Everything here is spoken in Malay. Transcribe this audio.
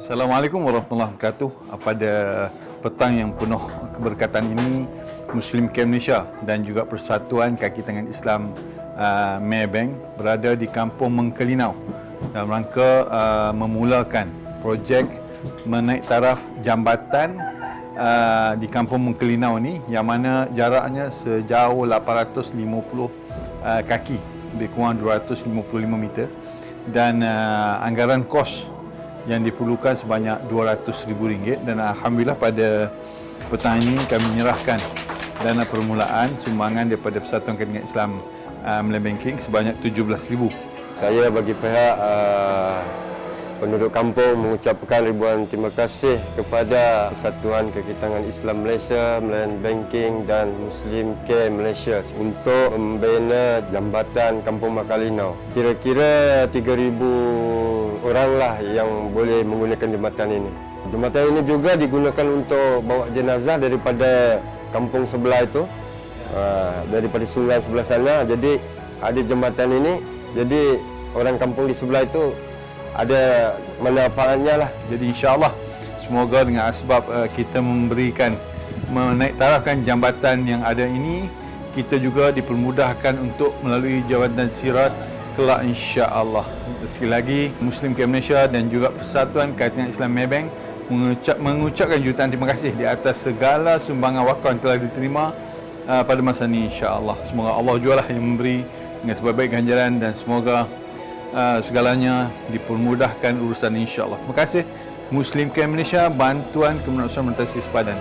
Assalamualaikum warahmatullahi wabarakatuh. Pada petang yang penuh keberkatan ini, Muslim Camp Malaysia dan juga Persatuan Kaki Tangan Islam uh, Maybank berada di Kampung Mengkelinau dalam rangka uh, memulakan projek menaik taraf jambatan uh, di Kampung Mengkelinau ni yang mana jaraknya sejauh 850 uh, kaki lebih kurang 255 meter dan uh, anggaran kos yang diperlukan sebanyak RM200,000 dan Alhamdulillah pada petang ini kami menyerahkan dana permulaan sumbangan daripada Persatuan Katingan Islam uh, Malay Banking sebanyak RM17,000. Saya bagi pihak uh, penduduk kampung mengucapkan ribuan terima kasih kepada Persatuan Kekitangan Islam Malaysia, Malayan Banking dan Muslim Care Malaysia untuk membina jambatan Kampung Makalinau. Kira-kira 3,000 orang lah yang boleh menggunakan jambatan ini. Jambatan ini juga digunakan untuk bawa jenazah daripada kampung sebelah itu, uh, daripada sungai sebelah sana. Jadi ada jambatan ini, jadi orang kampung di sebelah itu ada manfaatnya lah. Jadi insya-Allah semoga dengan asbab uh, kita memberikan menaik tarafkan jambatan yang ada ini kita juga dipermudahkan untuk melalui jawatan sirat kelak insya-Allah. Sekali lagi Muslim Camp Malaysia dan juga Persatuan Kaitan Islam Maybank mengucap, mengucapkan jutaan terima kasih di atas segala sumbangan wakaf yang telah diterima uh, pada masa ini insya-Allah. Semoga Allah jualah yang memberi dengan sebaik-baik ganjaran dan semoga uh, segalanya dipermudahkan urusan insya-Allah. Terima kasih Muslim Camp Malaysia bantuan Kementerian Menteri Sepadan.